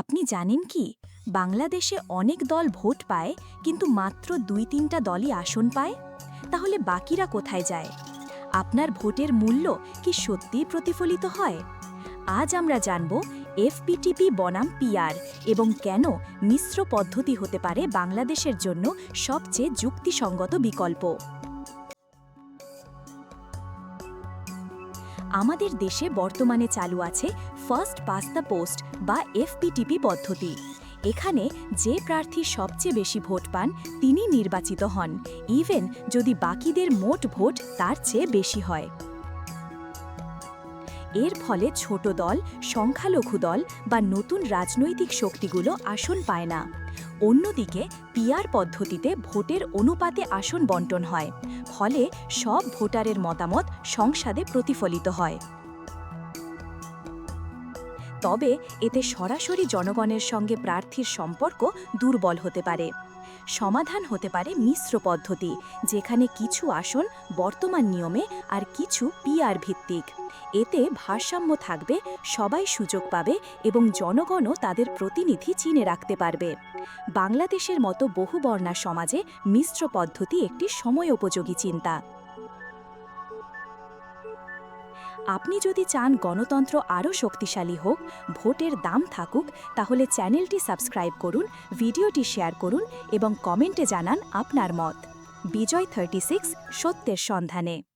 আপনি জানেন কি? বাংলাদেশে অনেক দল ভোট পায়, কিন্তু মাত্র দুই তিনটা দলই আসন পায়? তাহলে বাকিরা কোথায় যায়? আপনার ভোটের মূল্য কি সত্যিই প্রতিফলিত হয়? আজ আমরা জানব এফপিটিপি বনাম পিআর এবং কেন মিশ্র পদ্ধতি হতে পারে বাংলাদেশের জন্য সবচেয়ে যুক্তিসঙ্গত বিকল্প। আমাদের দেশে বর্তমানে চালু আছে ফার্স্ট পাস দ্য পোস্ট বা এফপিটিপি পদ্ধতি। এখানে যে প্রার্থী সবচেয়ে বেশি ভোট পান, তিনি নির্বাচিত হন। ইভেন যদি বাকিদের মোট ভোট তার চেয়ে বেশি হয়। এর ফলে ছোট দল, সংখ্যালঘু দল বা নতুন রাজনৈতিক শক্তিগুলো আসন পায় না। অন্যদিকে, পিআর পদ্ধতিতে ভোটের অনুপাতে আসন বন্টন হয়, ফলে সব ভোটারের মতামত সংসদে প্রতিফলিত হয়। তবে এতে সরাসরি জনগণের সঙ্গে প্রার্থীর সম্পর্ক দুর্বল হতে পারে। সমাধান হতে পারে মিশ্র পদ্ধতি, যেখানে কিছু আসন বর্তমান নিয়মে আর কিছু পিআর ভিত্তিক। এতে ভারসাম্য থাকবে, সবাই সুযোগ পাবে এবং জনগণও তাদের প্রতিনিধি চিনে রাখতে পারবে। বাংলাদেশের মতো বহুবর্ণা সমাজে মিশ্র পদ্ধতি একটি সময়োপযোগী চিন্তা। আপনি যদি চান গণতন্ত্র আরও শক্তিশালী হোক, ভোটের দাম থাকুক, তাহলে চ্যানেলটি সাবস্ক্রাইব করুন, ভিডিওটি শেয়ার করুন এবং কমেন্টে জানান আপনার মত। বিজয় থার্টি সিক্স, সত্যের সন্ধানে।